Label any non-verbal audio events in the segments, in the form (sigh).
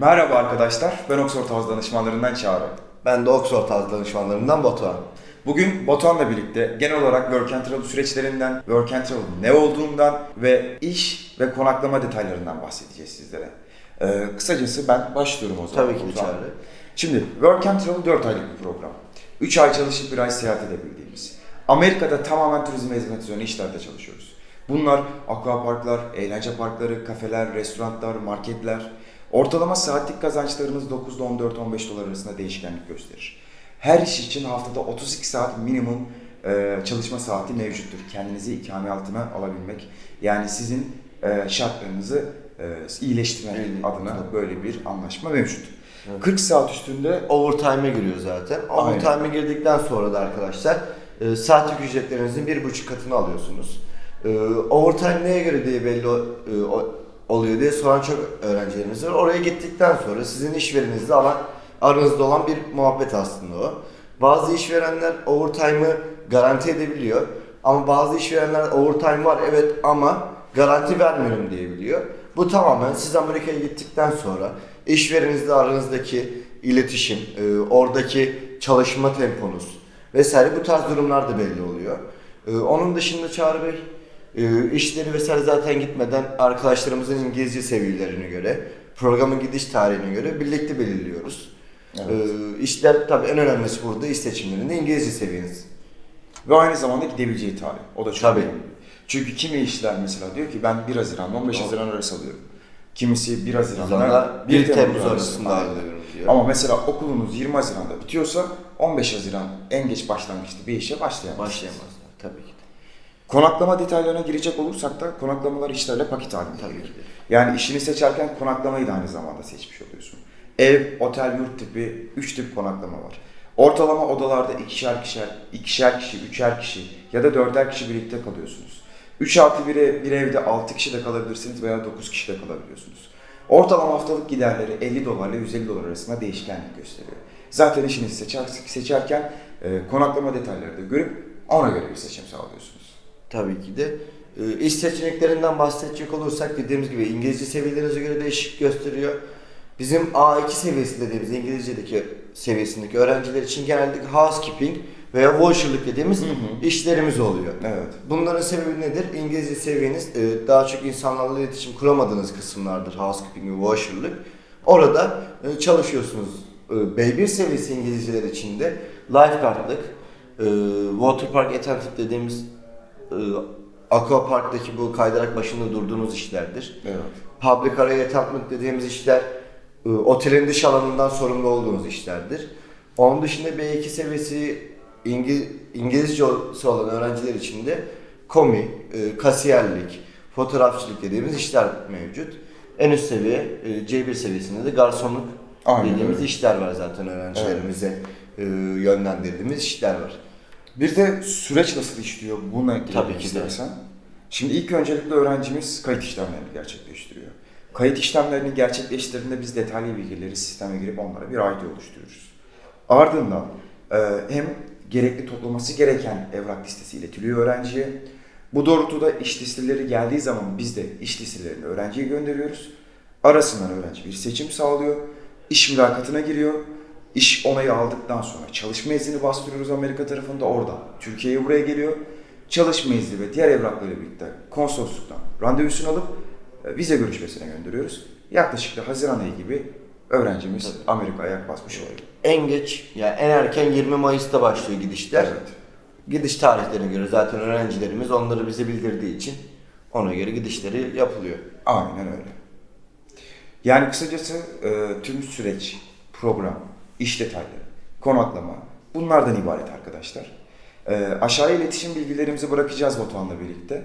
Merhaba arkadaşlar, ben Oxford House danışmanlarından Çağrı. Ben de Oxford House danışmanlarından Batuhan. Bugün Batuhan'la birlikte genel olarak Work and Travel süreçlerinden, Work and Travel ne olduğundan ve iş ve konaklama detaylarından bahsedeceğiz sizlere. Ee, kısacası ben başlıyorum o zaman. Tabii ki. Çağrı. Şimdi Work and Travel 4 aylık bir program. 3 ay çalışıp bir ay seyahat edebildiğimiz. Amerika'da tamamen turizm ve hizmet üzerine işlerde çalışıyoruz. Bunlar aquaparklar, eğlence parkları, kafeler, restoranlar, marketler. Ortalama saatlik kazançlarımız 9 ile 14-15 dolar arasında değişkenlik gösterir. Her iş için haftada 32 saat minimum e, çalışma saati mevcuttur. Kendinizi ikame altına alabilmek. Yani sizin e, şartlarınızı e, iyileştirmek Evet, adına böyle bir anlaşma mevcut. Evet. 40 saat üstünde Overtime'e giriyor zaten. Overtime'e girdikten sonra da arkadaşlar e, saatlik ücretlerinizin bir buçuk katını alıyorsunuz. E, overtime neye göre diye belli e, o- oluyor diye soran çok öğrencilerimiz var. Oraya gittikten sonra sizin işvereninizle alan, aranızda olan bir muhabbet aslında o. Bazı işverenler overtime'ı garanti edebiliyor. Ama bazı işverenler overtime var evet ama garanti vermiyorum diyebiliyor. Bu tamamen siz Amerika'ya gittikten sonra işvereninizle aranızdaki iletişim, e, oradaki çalışma temponuz vesaire bu tarz durumlar da belli oluyor. E, onun dışında Çağrı Bey, e, işleri vesaire zaten gitmeden arkadaşlarımızın İngilizce seviyelerine göre, programın gidiş tarihine göre birlikte belirliyoruz. Evet. E, işler tabii en önemlisi burada iş seçimlerinde İngilizce seviyeniz. ve aynı zamanda gidebileceği tarih. O da çok Tabii. önemli. Çünkü kimi işler mesela diyor ki ben 1 Haziran 15 Doğru. Haziran arası alıyorum. Kimisi 1 Haziran'dan Sonra 1 Temmuz arasında Aynen. alıyorum diyor. Ama mesela okulunuz 20 Haziran'da bitiyorsa 15 Haziran en geç başlangıçta bir işe başlayamazsınız. Başlayamazlar tabii ki. Konaklama detaylarına girecek olursak da konaklamalar işlerle paket halinde gelir. Yani işini seçerken konaklamayı da aynı zamanda seçmiş oluyorsun. Ev, otel, yurt tipi 3 tip konaklama var. Ortalama odalarda ikişer kişer, ikişer kişi, üçer kişi ya da dörder kişi birlikte kalıyorsunuz. 3 artı 1'e bir evde 6 kişi de kalabilirsiniz veya 9 kişi de kalabiliyorsunuz. Ortalama haftalık giderleri 50 dolar ile 150 dolar arasında değişkenlik gösteriyor. Zaten işinizi seçer, seçerken e, konaklama detayları da görüp ona göre bir seçim sağlıyorsunuz. Tabii ki de. Ee, İş seçeneklerinden bahsedecek olursak dediğimiz gibi İngilizce seviyelerinize göre değişik gösteriyor. Bizim A2 seviyesi dediğimiz İngilizce'deki seviyesindeki öğrenciler için genellikle housekeeping veya washer'lık dediğimiz Hı hı. işlerimiz oluyor. Evet. Bunların sebebi nedir? İngilizce seviyeniz e, daha çok insanlarla iletişim kuramadığınız kısımlardır housekeeping ve washer'lık. Orada e, çalışıyorsunuz. E, B1 seviyesi İngilizceler içinde lifeguardlık, e, water park attendant dediğimiz e, aqua parktaki bu kaydırak başında durduğunuz işlerdir. Evet. Public area attendant dediğimiz işler e, otelin dış alanından sorumlu olduğunuz işlerdir. Onun dışında B2 seviyesi İngi, İngilizcesi olan öğrenciler için de komi, e, kasiyerlik, fotoğrafçılık dediğimiz işler mevcut. En üst seviye e, C1 seviyesinde de garsonluk Aynen dediğimiz öyle. işler var zaten öğrencilerimize e, yönlendirdiğimiz işler var. Bir de süreç nasıl işliyor buna girelim Tabii ki de. istersen. Şimdi ilk öncelikle öğrencimiz kayıt işlemlerini gerçekleştiriyor. Kayıt işlemlerini gerçekleştirdiğinde biz detaylı bilgileri sisteme girip onlara bir ID oluşturuyoruz. Ardından e, hem gerekli toplaması gereken evrak listesi iletiliyor öğrenciye. Bu doğrultuda iş listeleri geldiği zaman biz de iş listelerini öğrenciye gönderiyoruz. Arasından öğrenci bir seçim sağlıyor. İş mülakatına giriyor. İş onayı aldıktan sonra çalışma izni bastırıyoruz Amerika tarafında orada. Türkiye'ye buraya geliyor. Çalışma izni ve diğer evraklarıyla birlikte konsolosluktan randevusunu alıp e, vize görüşmesine gönderiyoruz. Yaklaşık da Haziran ayı gibi öğrencimiz Tabii. Amerika'ya ayak basmış oluyor. En geç yani en erken 20 Mayıs'ta başlıyor gidişler. Evet. Gidiş tarihlerine göre zaten öğrencilerimiz onları bize bildirdiği için ona göre gidişleri yapılıyor. Aynen öyle. Yani kısacası e, tüm süreç, program, iş detayları, konaklama bunlardan ibaret arkadaşlar. E, aşağıya iletişim bilgilerimizi bırakacağız Batuhan'la birlikte.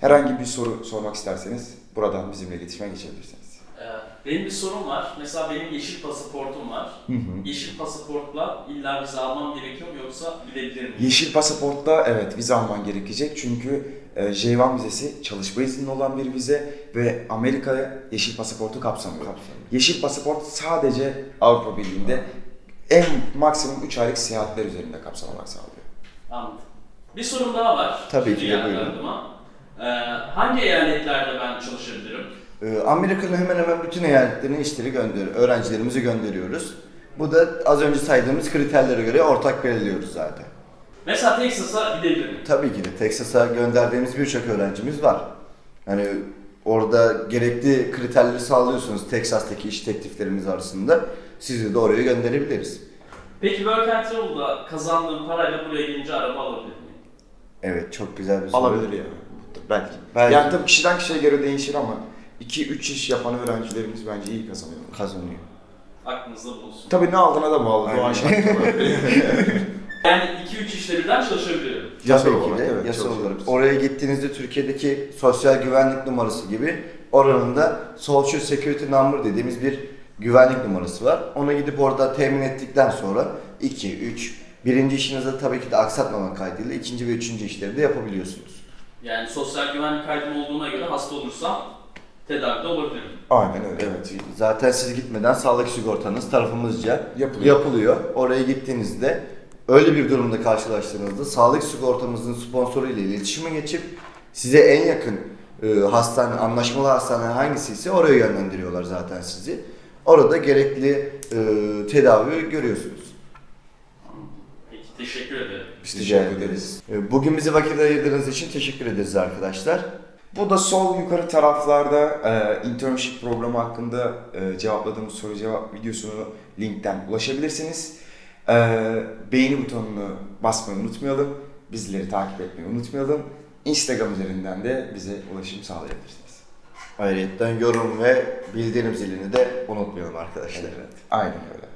Herhangi bir soru sormak isterseniz buradan bizimle iletişime geçebilirsiniz. Ee, Benim bir sorum var. Mesela benim yeşil pasaportum var. Hı hı. Yeşil pasaportla illa vize almam gerekiyor mu yoksa gidebilir miyim? Yeşil pasaportta evet vize alman gerekecek çünkü e, J1 vizesi çalışma izni olan bir vize ve Amerika'ya yeşil pasaportu kapsamıyor. Kapsamıyor. Yeşil pasaport sadece Avrupa Birliği'nde en maksimum 3 aylık seyahatler üzerinde kapsamalar sağlıyor. Anladım. Bir sorum daha var. Tabii ki de, buyurun. Ee, hangi eyaletlerde ben çalışabilirim? Ee, Amerika'nın hemen hemen bütün eyaletlerine işleri gönder öğrencilerimizi gönderiyoruz. Bu da az önce saydığımız kriterlere göre ortak belirliyoruz zaten. Mesela Texas'a gidebilir miyim? Tabii ki de Texas'a gönderdiğimiz birçok öğrencimiz var. Hani orada gerekli kriterleri sağlıyorsunuz Texas'taki iş tekliflerimiz arasında. Sizi de oraya gönderebiliriz. Peki Work and Travel'da kazandığım parayla buraya gelince araba alabilir miyim? Evet çok güzel bir soru. Alabilir ya. Belki. Belki. Yani tabii kişiden kişiye göre değişir ama 2-3 iş yapan öğrencilerimiz bence iyi kazanıyor. Kazanıyor. Aklınızda bulunsun. Tabii ne aldığına da bağlı. Aynen. Şartlar. (laughs) Yani 2-3 işte birden çalışabiliyorum. Yasal Tabii olarak, de evet, yasal olarak. çalışıyoruz. Oraya gittiğinizde Türkiye'deki sosyal güvenlik numarası gibi oranın da Social Security Number dediğimiz bir güvenlik numarası var. Ona gidip orada temin ettikten sonra 2, 3, birinci işinizde tabii ki de aksatmamak kaydıyla ikinci ve üçüncü işleri de yapabiliyorsunuz. Yani sosyal güvenlik kaydım olduğuna göre hasta olursam tedavide olabilirim. Aynen öyle. Evet. Zaten siz gitmeden sağlık sigortanız tarafımızca Yapılıyor. yapılıyor. Oraya gittiğinizde öyle bir durumda karşılaştığınızda sağlık sigortamızın sponsoru ile iletişime geçip size en yakın e, hastane, anlaşmalı hastane hangisi ise oraya yönlendiriyorlar zaten sizi. Orada gerekli e, tedavi görüyorsunuz. Peki teşekkür ederim. Biz teşekkür ederiz. E, Bugün bize vakit ayırdığınız için teşekkür ederiz arkadaşlar. Bu da sol yukarı taraflarda e, internship programı hakkında e, cevapladığımız soru cevap videosunu linkten ulaşabilirsiniz. E, beğeni butonunu basmayı unutmayalım. Bizleri takip etmeyi unutmayalım. Instagram üzerinden de bize ulaşım sağlayabilirsiniz. Ayrıca yorum ve bildirim zilini de unutmayalım arkadaşlar. Aynen öyle.